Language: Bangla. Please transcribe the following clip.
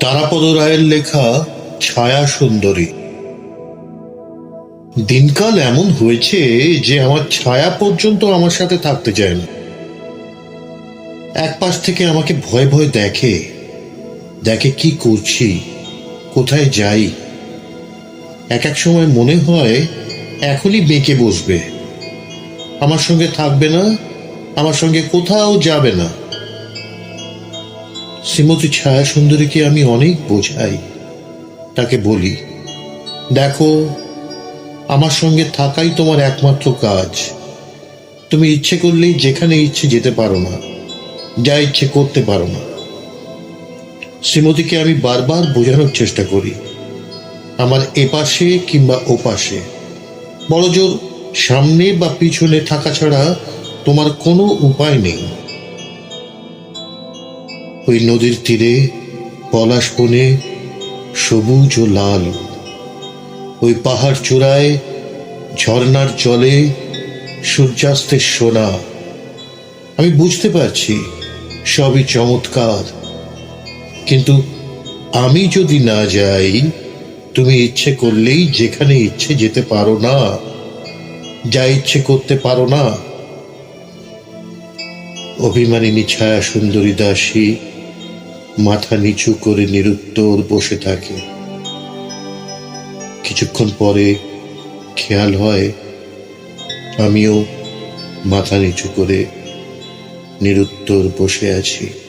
তারাপদ রায়ের লেখা ছায়া সুন্দরী। দিনকাল এমন হয়েছে যে আমার ছায়া পর্যন্ত আমার সাথে থাকতে চায় না। এক পাশ থেকে আমাকে ভয় ভয় দেখে দেখে কি করছি, কোথায় যাই। এক এক সময় মনে হয় এখনই বেঁকে বসবে। আমার সঙ্গে থাকবে না, আমার সঙ্গে কোথাও যাবে না। শ্রীমতী ছায়া সুন্দরীকে আমি অনেক বোঝাই। তাকে বলি, দেখো, আমার সঙ্গে থাকাই তোমার একমাত্র কাজ। তুমি ইচ্ছে করলেই যেখানে ইচ্ছে যেতে পারো না, যা ইচ্ছে করতে পারো না। শ্রীমতীকে আমি বারবার বোঝানোর চেষ্টা করি, আমার এপাশে কিংবা ওপাশে। বড় জোর সামনে বা পিছনে থাকা ছাড়া তোমার কোনো উপায় নেই। ওই নদীর তীরে, পলাশ বনে সবুজ ও লাল। ওই পাহাড় চূড়ায়, ঝর্ণার জলে সূর্যাস্তের সোনা। আমি বুঝতে পারছি, সবই চমৎকার। কিন্তু আমি যদি না যাই, তুমি ইচ্ছে করলেই যেখানে ইচ্ছে যেতে পারো না। যা ইচ্ছে করতে পারো না। অভিমানিনী ছায়া সুন্দরী দাসী মাথা নিচু করে নিরুত্তর বসে থাকে। কিছুক্ষণ পরে খেয়াল হয়, আমিও মাথা নিচু করে নিরুত্তর বসে আছি।